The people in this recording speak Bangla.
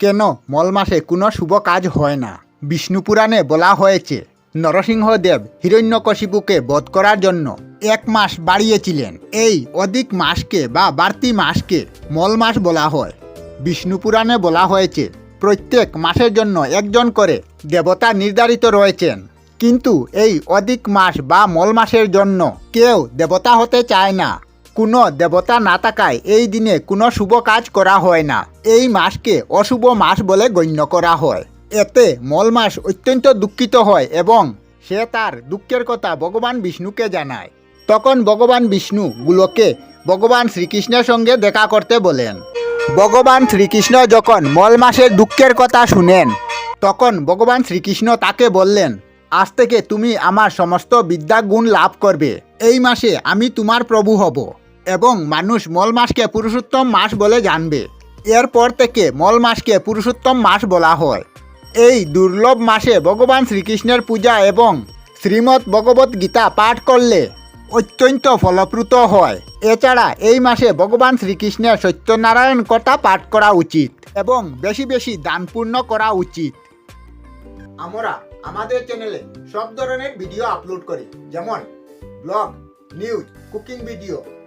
কেন মল মাসে কোনো শুভ কাজ হয় না? বিষ্ণু পুরাণে বলা হয়েছে, নরসিংহদেব হিরণ্যকশিপুকে বধ করার জন্য এক মাস বাড়িয়েছিলেন। এই অধিক মাসকে বা বাড়তি মাসকে মল মাস বলা হয়। বিষ্ণু পুরাণে বলা হয়েছে, প্রত্যেক মাসের জন্য একজন করে দেবতা নির্ধারিত রয়েছেন। কিন্তু এই অধিক মাস বা মল মাসের জন্য কেউ দেবতা হতে চায় না। কোনো দেবতা না থাকায় এই দিনে কোনো শুভ কাজ করা হয় না। এই মাসকে অশুভ মাস বলে গণ্য করা হয়। এতে মল মাস অত্যন্ত দুঃখিত হয় এবং সে তার দুঃখের কথা ভগবান বিষ্ণুকে জানায়। তখন ভগবান বিষ্ণু গুলোকে ভগবান শ্রীকৃষ্ণের সঙ্গে দেখা করতে বলেন। ভগবান শ্রীকৃষ্ণ যখন মল মাসের দুঃখের কথা শুনেন, তখন ভগবান শ্রীকৃষ্ণ তাকে বললেন, আজ থেকে তুমি আমার সমস্ত বিদ্যা গুণ লাভ করবে। এই মাসে আমি তোমার প্রভু হব। এবং মানুষ মল মাসকে পুরুষোত্তম মাস বলে জানবে। এরপর থেকে মল মাসকে পুরুষোত্তম মাস বলা হয়। এই দুর্লভ মাসে ভগবান শ্রীকৃষ্ণের পূজা এবং শ্রীমৎ ভগবত গীতা পাঠ করলে অত্যন্ত ফলপ্রুত হয়। এছাড়া এই মাসে ভগবান শ্রীকৃষ্ণের সত্যনারায়ণ কথা পাঠ করা উচিত এবং বেশি বেশি দান পূর্ণ করা উচিত। আমরা আমাদের চ্যানেলে সব ধরনের ভিডিও আপলোড করি। যেমন ব্লগ নিউজ কুকিং ভিডিও